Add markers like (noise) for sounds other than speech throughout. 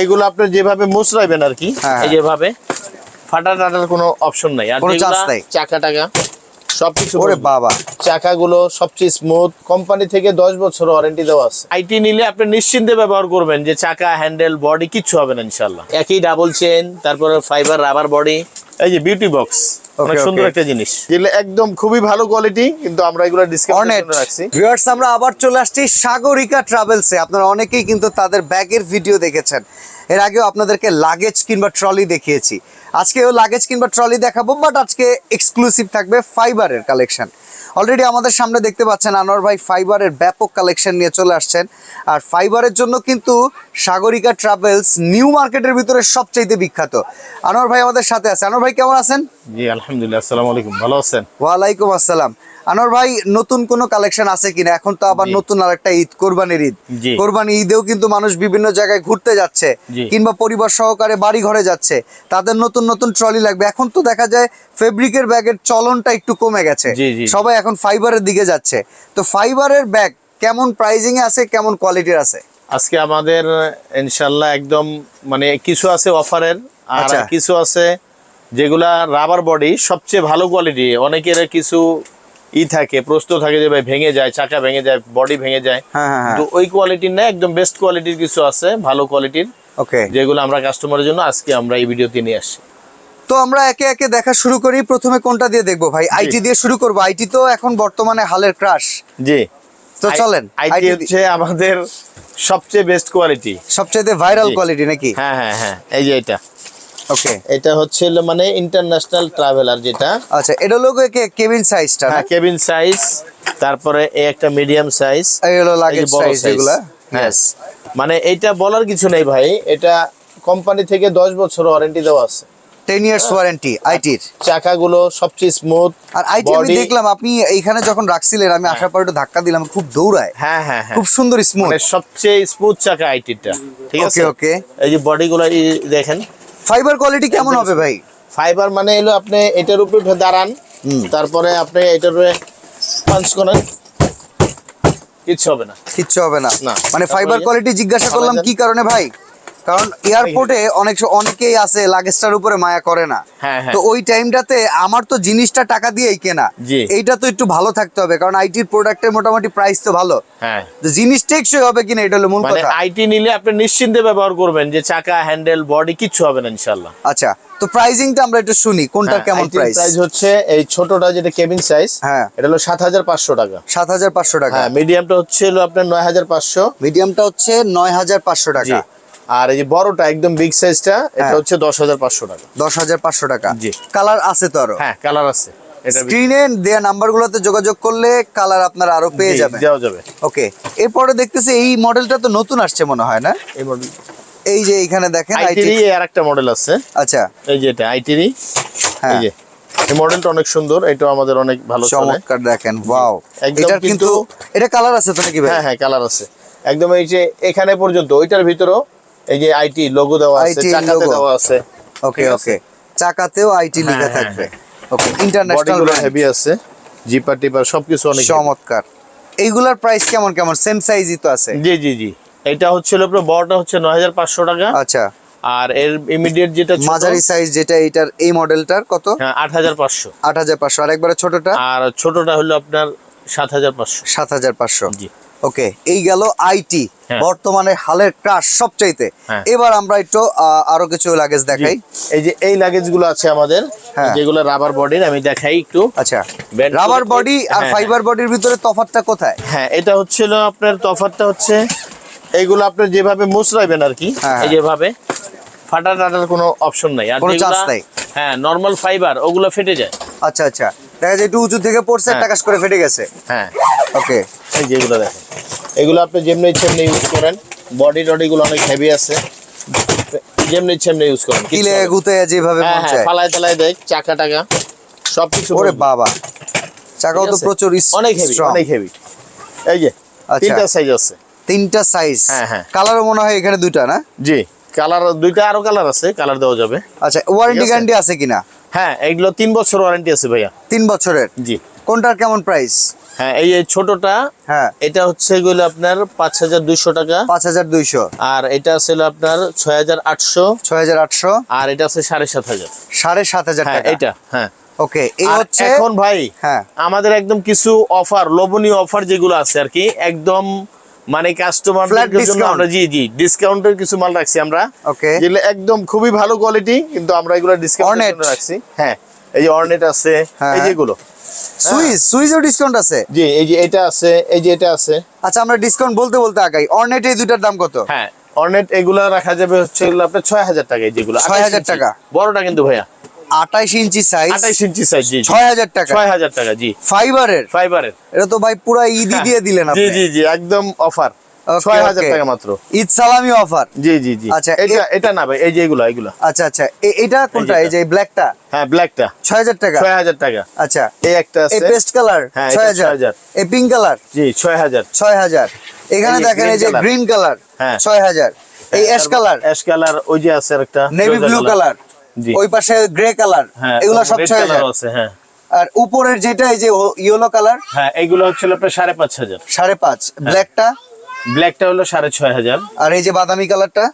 এইগুলো আপনি যেভাবে মুচড়াইবেন আর কি হ্যাঁ, এই যেভাবে ফাটা টাটার কোনো অপশন নাই। আর। চাকা টাকা সবকিছু ওরে মজবুত। বাবা। চাকাগুলো সবচেয়ে স্মুথ কোম্পানি থেকে দশ বছর ওয়ারেন্টি দেওয়া আছে। আইটি নিলে আপনি নিশ্চিন্তে ব্যবহার করবেন যে চাকা হ্যান্ডেল বডি কিচ্ছু হবে না ইনশাল্লাহ একই ডাবল চেন তারপরে ফাইবার রাবার বডি এই যে বিউটি বক্স অনেক সুন্দর একটা জিনিস। যেগুলো একদম খুবই ভালো কোয়ালিটি কিন্তু আমরা এগুলো ডিসকাউন্ট রাখছি। ভিউয়ার্স আমরা আবার চলে আসছি সাগরিকা ট্রাভেলসে আপনারা অনেকেই কিন্তু তাদের ব্যাগের ভিডিও দেখেছেন। এর আগেও আপনাদেরকে লাগেজ কিংবা ট্রলি দেখিয়েছি। আজকেও লাগেজ কিংবা ট্রলি দেখাবো বাট আজকে এক্সক্লুসিভ থাকবে ফাইবারের কালেকশন অলরেডি আমাদের সামনে দেখতে পাচ্ছেন আনোয়ার ভাই ফাইবারের ব্যাপক কালেকশন নিয়ে চলে আসছেন। আর ফাইবারের জন্য কিন্তু সাগরিকা ট্রাভেলস নিউ মার্কেটের ভিতরে সবচাইতে বিখ্যাত। আনোয়ার ভাই আমাদের সাথে আছে। আনোয়ার ভাই কেমন আছেন? জি আলহামদুলিল্লাহ আসসালামু আলাইকুম। ভালো আছেন? ওয়ালাইকুম আসসালাম। আনোয়ার ভাই নতুন কোনো কালেকশন আছে কিনা? এখন তো আবার। নতুন আরেকটা ঈদ কোরবানির ঈদ। কোরবানি ঈদেও কিন্তু মানুষ বিভিন্ন জায়গায় ঘুরতে যাচ্ছে কিংবা পরিবার সহকারে বাড়ি ঘরে যাচ্ছে। তাদের নতুন নতুন ট্রলি লাগবে। এখন তো দেখা যায় ফেব্রিকের ব্যাগের চলনটা একটু কমে গেছে। সবাই এখন ফাইবারের দিকে যাচ্ছে। তো ফাইবারের ব্যাগ কেমন প্রাইজিং এ আছে কেমন কোয়ালিটির আছে? আজকে আমাদের ইনশাল্লাহ একদম মানে কিছু আছে অফারের আর আচ্ছা। কিছু আছে যেগুলা রাবার বডি সবচেয়ে ভালো কোয়ালিটি অনেকের কিছু ই থাকে প্রস্ত থাকে যে ভাই ভেঙে যায় চাকা ভেঙে যায় বডি ভেঙে যায়। হ্যাঁ হ্যাঁ হ্যাঁ। তো ওই কোয়ালিটির না একদম বেস্ট কোয়ালিটির কিছু আছে ভালো কোয়ালিটির ওকে। যেগুলো আমরা কাস্টমারের জন্য আজকে আমরা এই ভিডিওতে নিয়ে আসছি। তো আমরা একে একে দেখা শুরু করি প্রথমে কোনটা দিয়ে দেখব ভাই? আইটি দিয়ে শুরু করব। আইটি তো এখন বর্তমানে হালের ক্রাশ জি। তো চলেন আইটি হচ্ছে আমাদের সবচেয়ে বেস্ট কোয়ালিটি সবচেয়ে ভাইরাল কোয়ালিটি নাকি? হ্যাঁ হ্যাঁ হ্যাঁ। এই যে এটা। ওকে এটা হচ্ছে মানে ইন্টারন্যাশনাল ট্রাভেলার যেটা। আচ্ছা এটা হলো কেবিন সাইজটা হ্যাঁ কেবিন সাইজ তারপরে এই একটা মিডিয়াম সাইজ এই হলো লাগেজ সাইজ। যেগুলা হ্যাঁ মানে এইটা বলার কিছু নেই ভাই এটা কোম্পানি থেকে দশ বছর ওয়ারেন্টি দেওয়া আছে। 10 ইয়ার্স ওয়ারেন্টি আইটির চাকাগুলো সবচেয়ে স্মুথ আর আইটি আমি দেখলাম আপনি এইখানে যখন রাখছিলেন আমি আসার পরে একটু ধাক্কা দিলাম খুব দৌড়ায়। হ্যাঁ হ্যাঁ হ্যাঁ। খুব সুন্দর স্মুথ মানে সবচেয়ে স্মুথ চাকা আইটিটা ঠিক আছে? ওকে ওকে এই যে বডিগুলো দেখেন ফাইবার কোয়ালিটি কেমন হবে ভাই? ফাইবার মানে এলো আপনি এটার উপরে দাঁড়ান তারপরে আপনি এটার উপরে পাঞ্চ করেন কিচ্ছু হবে না। কিচ্ছু হবে না। না। মানে ফাইবার কোয়ালিটি জিজ্ঞাসা করলাম কি কারণে ভাই? কারণ এয়ারপোর্টে অনেক অনেকেই আছে লাগেজটার উপরে মায়া করে না। হ্যাঁ হ্যাঁ। তো ওই টাইমটাতে আমার তো জিনিসটা টাকা দিয়েই কেনা। এইটা তো একটু ভালো থাকতে হবে কারণ আইটির প্রোডাক্টের মোটামুটি প্রাইস তো ভালো। হ্যাঁ। জিনিস টেকসই হবে কিনা এটা হলো মূল মানে কথা। আইটি নিলে আপনি নিশ্চিন্তে ব্যবহার করবেন যে চাকা হ্যান্ডেল বডি কিছু হবে না ইনশাল্লাহ আচ্ছা তো প্রাইজিংটা আমরা একটু শুনি কোনটা কেমন প্রাইস প্রাইস হচ্ছে এই ছোটটা যেটা কেবিন সাইজ হ্যাঁ। এটা হলো সাত হাজার পাঁচশো টাকা। সাত হাজার পাঁচশো টাকা। হ্যাঁ মিডিয়ামটা হচ্ছে হলো আপনার নয় হাজার পাঁচশো। মিডিয়ামটা হচ্ছে নয় হাজার পাঁচশো জি। টাকা। আর এই যে বড়টা একদম বিগ সাইজটা এটা হ্যাঁ। হচ্ছে দশ হাজার পাঁচশো টাকা। দশ হাজার পাঁচশো টাকা। জি। কালার আছে তো আরও? হ্যাঁ কালার আছে। এটা স্ক্রিনে দেয়া নাম্বারগুলোতে যোগাযোগ করলে কালার আপনারা আরও পেয়ে যাবেন। দেওয়া যাবে। ওকে এরপরে দেখতেছি এই মডেলটা তো নতুন আসছে মনে হয় না? এই মডেল এই যে এখানে দেখেন আইটিরি আইটি। আর একটা মডেল আছে। আচ্ছা। এই যে এটা আইটিরি হ্যাঁ। এই মডেলটা অনেক সুন্দর এটা আমাদের অনেক ভালো চলে। চমৎকার দেখেন ওয়াও কিন্তু কিন্তু- এটা কালার আছে তো নাকি হ্যাঁ হ্যাঁ কালার আছে। একদম এই যে এখানে পর্যন্ত ওইটার ভিতরেও এই যে আইটি লোগো দেওয়া আছে চাকাতে দেওয়া আছে। ওকে ওকে চাকাতেও আইটি হ্যাঁ, লেখা হ্যাঁ, থাকবে। ওকে ইন্টারন্যাশনাল হেভি আছে জিপার টিপার সবকিছু অনেক চমৎকার। এইগুলার প্রাইস কেমন কেমন? সেম সাইজই তো আছে। জি জি জি। এটা হচ্ছে হলো বড়টা হচ্ছে নয় হাজার পাঁচশো টাকা। আচ্ছা। আর এর ইমিডিয়েট যেটা ছোট, মাঝারি সাইজ যেটা এইটার এই মডেলটার কত? হ্যাঁ আট হাজার পাঁচশো। আট হাজার পাঁচশো। আর একবারে ছোটটা? আর ছোটটা হলো আপনার সাত হাজার পাঁচশো। সাত হাজার পাঁচশো। জি। ওকে এই গেল আইটি হ্যাঁ। বর্তমানে হালের ক্রাশ সবচাইতে। হ্যাঁ। এবার আমরা একটু আরও কিছু লাগেজ দেখাই। এই যে এই লাগেজগুলো আছে আমাদের হ্যাঁ। যেগুলো রাবার বডির আমি দেখাই একটু। আচ্ছা। রাবার বডি আর ফাইবার বডির ভিতরে তফাৎটা কোথায়? হ্যাঁ এটা হচ্ছিল আপনার তফাতটা হচ্ছে এইগুলো আপনি যেভাবে মুচড়াইবেন আর কি যেভাবে ফাটা টাটার কোনো অপশন নাই। আর। হ্যাঁ নর্মাল ফাইবার ওগুলো ফেটে যায়। আচ্ছা আচ্ছা। দেখা যায় একটু উঁচু থেকে পড়ছে হ্যাঁ। টাকাস করে ফেটে গেছে। হ্যাঁ। ওকে। এই যেগুলো দেখেন। এগুলো আপনি যেমনি ইচ্ছে এমনি ইউজ করেন বডি টডি গুলো অনেক হেভি আছে। যেমনি ইচ্ছে এমনি ইউজ করেন কিলে গুতে যেভাবে হ্যাঁ মন হ্যাঁ চায়। ফালায় টালায় দেখ চাকা টাকা সবকিছু ওরে বাবা। চাকাও তো প্রচুর অনেক হেভি অনেক হেভি এই যে আচ্ছা। তিনটা সাইজ আছে। তিনটা সাইজ হ্যাঁ, হ্যাঁ। কালারও মনে হয় এখানে দুইটা না? জি কালার দুইটা আরও কালার আছে কালার দেওয়া যাবে। আচ্ছা ওয়ারেন্টি গ্যারান্টি আছে কিনা? হ্যাঁ এগুলো তিন বছর ওয়ারেন্টি আছে ভাইয়া। তিন বছরের? জি। কোনটার কেমন প্রাইস হ্যাঁ এই ছোটটা হ্যাঁ। এটা হচ্ছে এগুলো আপনার পাঁচ হাজার দুইশো টাকা। পাঁচ হাজার দুইশো। আর এটা ছিল আপনার ছয় হাজার আটশো। ছয় হাজার আটশো। আর এটা আছে সাড়ে সাত হাজার। সাড়ে সাত হাজার হ্যাঁ টাকা। এটা হ্যাঁ। ওকে এই হচ্ছে এখন ভাই হ্যাঁ। আমাদের একদম কিছু অফার লোভনীয় অফার যেগুলো আছে আর কি একদম মানে Flat কাস্টমারদের জন্য আমরা জি জি ডিসকাউন্টের কিছু মাল রাখছি আমরা। ওকে যেগুলো একদম খুবই ভালো কোয়ালিটি কিন্তু আমরা এগুলো. জন্য রাখছি। হ্যাঁ এই যে অর্নেট আছে হ্যাঁ। এই যেগুলো সুইজও ডিসকাউন্ট আছে? জি এই যে এটা আছে এই যে এটা আছে। আচ্ছা আমরা ডিসকাউন্ট বলতে বলতে আগাই। অর্নেট এই দুটার দাম কত? হ্যাঁ অর্নেট এগুলা রাখা যাবে হচ্ছে এগুলো আপনার ছয় হাজার টাকা এই যেগুলো। 6,000 28 টাকা। বড়টা কিন্তু ভাইয়া। আঠাইশ ইঞ্চি সাইজ আঠাইশ ইঞ্চি সাইজ জি ছয় হাজার টাকা। ছয় হাজার টাকা জি। ফাইবারের ফাইবারের এটা তো ভাই পুরা ঈদই দিয়ে দিলেন জি আপনি। জি জি একদম অফার Okay, ছয় হাজার okay. টাকা মাত্র। ঈদ সালামি অফার জি জি জি। আচ্ছা, এটা এটা না ভাই এই যে এগুলো এগুলো। আচ্ছা আচ্ছা এটা কোনটা? এই যে ব্ল্যাকটা হ্যাঁ ব্ল্যাকটা ছয় হাজার টাকা? ছয় হাজার টাকা। আচ্ছা এই একটা এই পেস্ট কালার হ্যাঁ, ছয় এটা হাজার 6,000 এই পিঙ্ক কালার জি ছয় হাজার ছয় হাজার এখানে দেখেন এই যে। গ্রিন কালার হ্যাঁ। ছয় হাজার এই অ্যাশ কালার অ্যাশ কালার ওই যে আছে একটা নেভি ব্লু কালার জি ওই পাশে গ্রে কালার হ্যাঁ এগুলো সব ছয় হাজার। আছে হ্যাঁ। আর উপরের যেটা এই যে ইয়েলো কালার হ্যাঁ এগুলো হচ্ছে আপনার সাড়ে পাঁচ হাজার। সাড়ে পাঁচ। হ্যাঁ। ব্ল্যাকটা ব্ল্যাকটা হলো সাড়ে ছয় হাজার। আর এই যে বাদামি কালারটা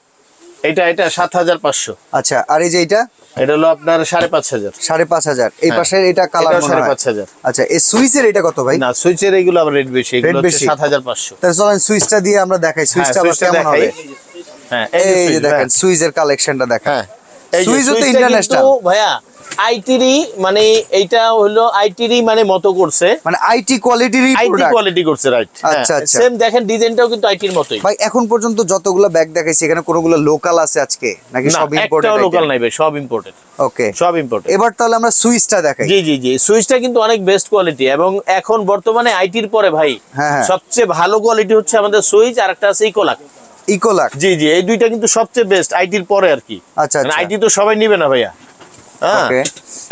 এটা এটা সাত হাজার পাঁচশো। আচ্ছা আর এই যে এটা এটা হলো আপনার সাড়ে পাঁচ হাজার। সাড়ে পাঁচ হাজার। এই হ্যাঁ। পাশের এটা কালার সাড়ে পাঁচ হাজার। আচ্ছা এই সুইচের এটা কত ভাই? না সুইচের এগুলো আবার রেট বেশি হচ্ছে বেশি। সাত হাজার পাঁচশো। তাহলে চলেন সুইচটা দিয়ে আমরা দেখাই। সুইচটা আবার কেমন হবে? হ্যাঁ এই যে দেখেন হ্যাঁ। সুইচের কালেকশনটা দেখেন। হ্যাঁ ভাইয়া মানে হলো আইটিরই মানে মতো করছে। মানে আইটি কোয়ালিটিরই আইটি কোয়ালিটি করছে রাইট আচ্ছা, আচ্ছা। সেম দেখেন ডিজাইনটাও কিন্তু আইটির মতোই। ভাই এখন পর্যন্ত যতগুলো ব্যাগ দেখাইছি এখানে কোনগুলো লোকাল আছে আজকে? নাকি সব ইম্পোর্টেড লোকাল নাই ভাই সব ইম্পোর্টেড ওকে সব ইম্পোর্টেড এবার তাহলে আমরা সুইচটা দেখাই। জি জি জি সুইচটা কিন্তু অনেক বেস্ট কোয়ালিটি এবং এখন বর্তমানে আইটির পরে ভাই হ্যাঁ, হ্যাঁ। সবচেয়ে ভালো কোয়ালিটি হচ্ছে আমাদের সুইচ আর একটা আছে ইকোলাক ইকোলাক জি জি এই দুইটা কিন্তু সবচেয়ে বেস্ট আইটির পরে আর কি। আচ্ছা আচ্ছা। আইটি তো সবাই নিবে না ভাইয়া। হ্যাঁ.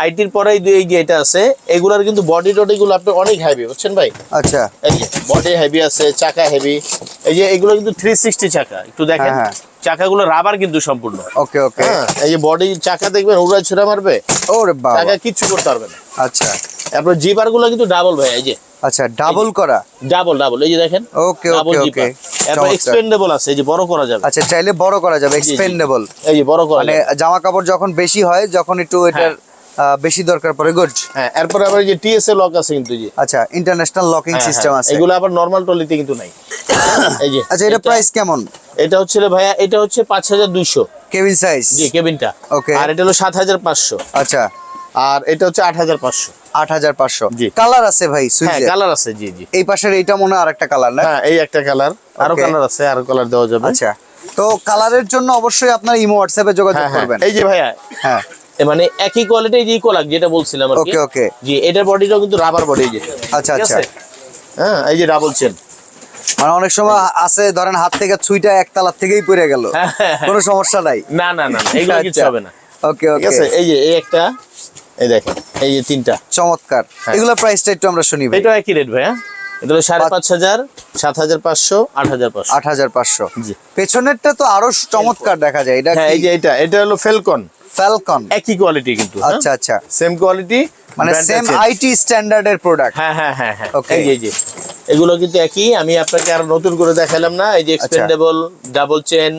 আইটির পরে এই যে এটা আছে এগুলার কিন্তু বডি টডি গুলো আপনি অনেক হেভি বুঝছেন ভাই? আচ্ছা। এই যে বডি হেভি আছে চাকা হেভি এই যে এগুলো কিন্তু থ্রি সিক্সটি চাকা একটু দেখেন। হ্যাঁ, হ্যাঁ। চাকাগুলো রাবার কিন্তু সম্পূর্ণ। ওকে ওকে হ্যাঁ এই যে বডি চাকা দেখবেন উড়া ছুড়া মারবে? ওরে বাবা। চাকা কিচ্ছু করতে পারবে না। আচ্ছা। তারপর জিপারগুলো কিন্তু ডাবল ভাই এই যে। আচ্ছা ডাবল করা? ডাবল ডাবল এই যে দেখেন। ওকে ডাবল ওকে ওকে এরপর এক্সপেন্ডেবল আছে এই যে বড় করা যাবে। আচ্ছা চাইলে বড় করা যাবে। এক্সপেন্ডেবল এই যে বড় করা মানে জামা কাপড় যখন বেশি হয় যখন একটু এটার আহ, বেশি দরকার পড়ে গুড হ্যাঁ এরপর আবার যে টিএসএ লক আছে কিন্তু জি আচ্ছা ইন্টারন্যাশনাল লকিং সিস্টেম আছে। এগুলো আবার নরমাল টলিতে কিন্তু নাই। এই যে আচ্ছা এটা প্রাইস কেমন? এটা হচ্ছে রে ভাইয়া এটা হচ্ছে পাঁচ হাজার দুইশো। কেবিন সাইজ জি কেবিনটা। Okay. আর এটা হলো সাত হাজার পাঁচশো। আচ্ছা। আর এটা হচ্ছে আট হাজার পাঁচশো। আট হাজার পাঁচশো। জি। কালার আছে ভাই হ্যাঁ কালার আছে জি জি। এই পাশের এইটা মনে হয় আরেকটা কালার না? হ্যাঁ এই একটা কালার আরও কালার আছে আরও কালার দেওয়া যাবে। আচ্ছা। তো কালারের জন্য অবশ্যই আপনার ইমো হোয়াটসঅ্যাপে যোগাযোগ হ্যাঁ হ্যাঁ। করবেন। এই যে ভাইয়া হ্যাঁ। মানে একই কোয়ালিটি যে কোলাক যেটা বলছিলাম আর কি। ওকে ওকে জি এটার বডিটাও কিন্তু রাবার বডি যে আচ্ছা আচ্ছা। হ্যাঁ এই যে ডাবল চেন মানে অনেক সময় আছে ধরেন হাত থেকে ছুইটা একতলার থেকেই পড়ে গেল। হ্যাঁ, হ্যাঁ, হ্যাঁ। কোনো সমস্যা নাই। না না না এগুলো কিছু আচ্ছা। হবে না। ওকে ওকে এই যে এই একটা এই দেখেন এই যে তিনটা। চমৎকার। এগুলো প্রাইসটা একটু আমরা শুনি ভাই। এটাও একই রেট ভাইয়া। এটা হলো সাড়ে পাঁচ- হাজার সাত হাজার পাঁচশো আট হাজার পাঁচশো। আট হাজার পাঁচশো। জি। পেছনেরটা তো আরও চমৎকার দেখা যায়। এটা এই যে এটা এটা হলো ফেলকন ফ্যালকন একই কোয়ালিটি কিন্তু আচ্ছা আচ্ছা। সেম কোয়ালিটি মানে সেম আইটি স্ট্যান্ডার্ডের প্রোডাক্ট হ্যাঁ হ্যাঁ হ্যাঁ হ্যাঁ। Okay. এই যে এই যে। এগুলো কিন্তু একই আমি আপনাকে আর নতুন করে দেখালাম না এই যে। Expandable double chain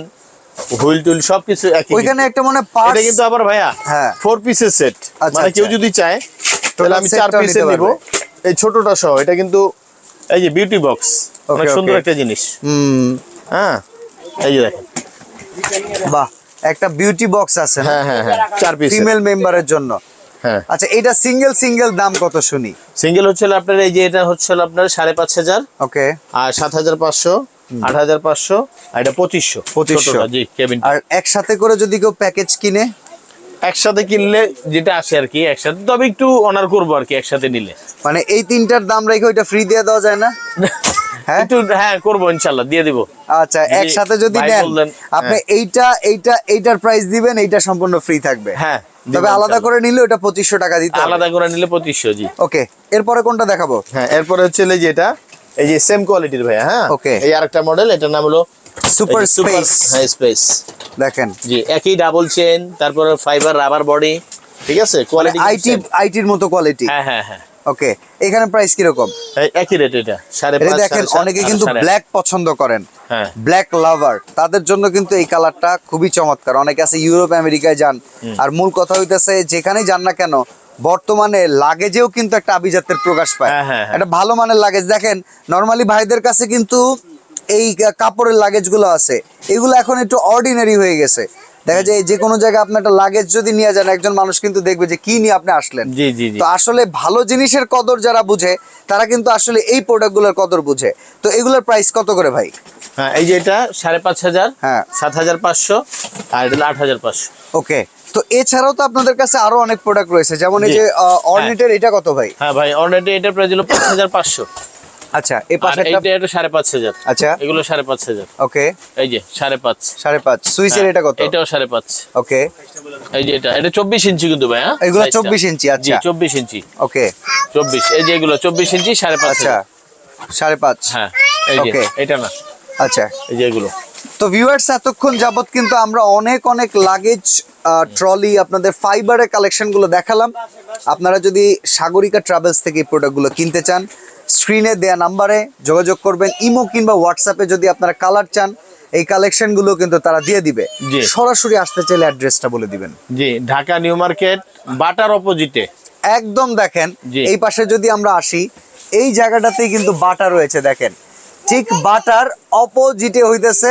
wheel twill সবকিছু একই ওইখানে একটা মানে। পার্ট এটা কিন্তু আবার ভাইয়া হ্যাঁ। ফোর পিসের সেট আচ্ছা, মানে কেউ আচ্ছা। যদি চায় তাহলে আমি চার পিসের নিব। এই ছোটটা সহ এটা কিন্তু এই যে বিউটি বক্স অনেক সুন্দর একটা জিনিস। হুম। হ্যাঁ এই যে দেখেন। বাহ। একটা বিউটি বক্স আছে হ্যাঁ হ্যাঁ হ্যাঁ চার পিস ফিমেল মেম্বারের জন্য। হ্যাঁ। আচ্ছা এটা সিঙ্গেল সিঙ্গেল দাম কত শুনি? সিঙ্গেল হচ্ছে আপনার এই যে এটা হচ্ছে আপনার সাড়ে পাঁচ হাজার। ওকে আর সাত হাজার পাঁচশো আট হাজার পাঁচশো আর এটা পঁচিশশো। 2500 ছোটটা, জি কেবিন আর একসাথে করে যদি কেউ প্যাকেজ কিনে? একসাথে কিনলে যেটা আসে আর কি একসাথে তবে একটু অনার করব আর কি একসাথে নিলে। মানে এই তিনটার দাম রেখে ওইটা ফ্রি দিয়ে দেওয়া যায় না? (laughs) একটু হ্যাঁ করব ইনশাল্লাহ দিয়ে দিব। আচ্ছা একসাথে যদি নেন আপনি হ্যাঁ। এইটা এইটা এইটার প্রাইস দিবেন এইটা সম্পূর্ণ ফ্রি থাকবে। হ্যাঁ তবে আলাদা করে নিলে ওটা টাকা দিতে আলাদা করে নিলে জি। ওকে এরপরে কোনটা দেখাবো? হ্যাঁ এরপরে হচ্ছে এই যে এটা এই যে সেম কোয়ালিটির ভাইয়া হ্যাঁ? Okay. এই আরেকটা মডেল এটার নাম হলো সুপার হ্যাঁ স্পেস দেখেন। জি একই ডাবল চেন তারপরে ফাইবার রাবার বডি ঠিক আছে? কোয়ালিটি আইটি আইটির মতো কোয়ালিটি হ্যাঁ হ্যাঁ হ্যাঁ। ওকে এখানে প্রাইস কীরকম? একই রেট এটা এটা দেখেন অনেকে কিন্তু ব্ল্যাক পছন্দ করেন। হ্যাঁ। ব্ল্যাক লাভার তাদের জন্য কিন্তু এই কালারটা খুবই চমৎকার। অনেকে আছে ইউরোপ আমেরিকায় যান। আর মূল কথা হইতেছে যেখানেই যান না কেন বর্তমানে লাগেজেও কিন্তু একটা আভিজাত্যের প্রকাশ পায়। হ্যাঁ, হ্যাঁ, হ্যাঁ। একটা ভালো মানের লাগেজ দেখেন নর্মালি ভাইদের কাছে কিন্তু এই কাপড়ের লাগেজগুলো আছে। এগুলো এখন একটু অর্ডিনারি হয়ে গেছে। দেখা যায় যে কোনো জায়গায় আপনি একটা লাগেজ যদি নিয়ে যান একজন মানুষ কিন্তু দেখবে যে কি নিয়ে আপনি আসলেন। তো আসলে ভালো জিনিসের কদর যারা বুঝে তারা কিন্তু আসলে এই প্রোডাক্টগুলোর কদর বুঝে। তো এগুলোর প্রাইস কত করে ভাই? হ্যাঁ এই যে এটা সাড়ে পাঁচ হাজার হ্যাঁ। সাত হাজার পাঁচশো আর এটা আট হাজার পাঁচশো। ওকে তো এছাড়াও তো আপনাদের কাছে আরও অনেক প্রোডাক্ট রয়েছে। যেমন এই। যে অর্নিটের এটা কত ভাই? হ্যাঁ ভাই অলরেডি এটা প্রাইস হলো পাঁচ হাজার পাঁচশো। আচ্ছা এই পাশে এটা পাঁচ হাজার। আচ্ছা। এগুলো সাড়ে পাঁচ হাজার। ওকে। এই যে সাড়ে পাঁচ। সাড়ে পাঁচ। সুইচের হ্যাঁ, এটা কত? এটাও সাড়ে পাঁচ। ওকে। এই যে এটা এটা চব্বিশ ইঞ্চি কিন্তু ভাই হ্যাঁ? এগুলো 24 ইঞ্চি, আচ্ছা। জি চব্বিশ ইঞ্চি। ওকে। চব্বিশ। এই যে এগুলো চব্বিশ ইঞ্চি সাড়ে পাঁচ আচ্ছা। হাজার। সাড়ে পাঁচ। হ্যাঁ এই যে এটা না। আচ্ছা। এই যে এগুলো। তো ভিউয়ার্স এতক্ষণ যাবত কিন্তু আমরা অনেক অনেক লাগেজ ট্রলি আপনাদের ফাইবারের কালেকশনগুলো দেখালাম। আপনারা যদি সাগরিকা ট্রাভেলস থেকে এই প্রোডাক্টগুলো কিনতে চান স্ক্রিনে দেয়া নাম্বারে যোগাযোগ করবেন ইমো কিংবা হোয়াটসঅ্যাপে যদি আপনারা কালার চান এই কালেকশনগুলো কিন্তু তারা দিয়ে দিবে। সরাসরি আসতে চাইলে অ্যাড্রেসটা বলে দিবেন। জি ঢাকা নিউ মার্কেট বাটার অপোজিটে। একদম দেখেন এই পাশে যদি আমরা আসি এই জায়গাটাতেই কিন্তু বাটা রয়েছে দেখেন। ঠিক বাটার অপোজিটে হইতেছে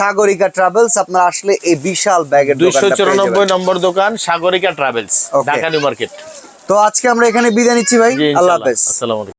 সাগরিকা ট্রাভেলস আপনারা আসলে এই বিশাল ব্যাগের দুইশো দোকানটা পেয়ে চুরানব্বই যাবেন। নম্বর দোকান Sagarika Travels Dhaka New Market. তো আজকে আমরা এখানে বিদায় নিচ্ছি ভাই আল্লাহ হাফেজ। আসসালামু আলাইকুম।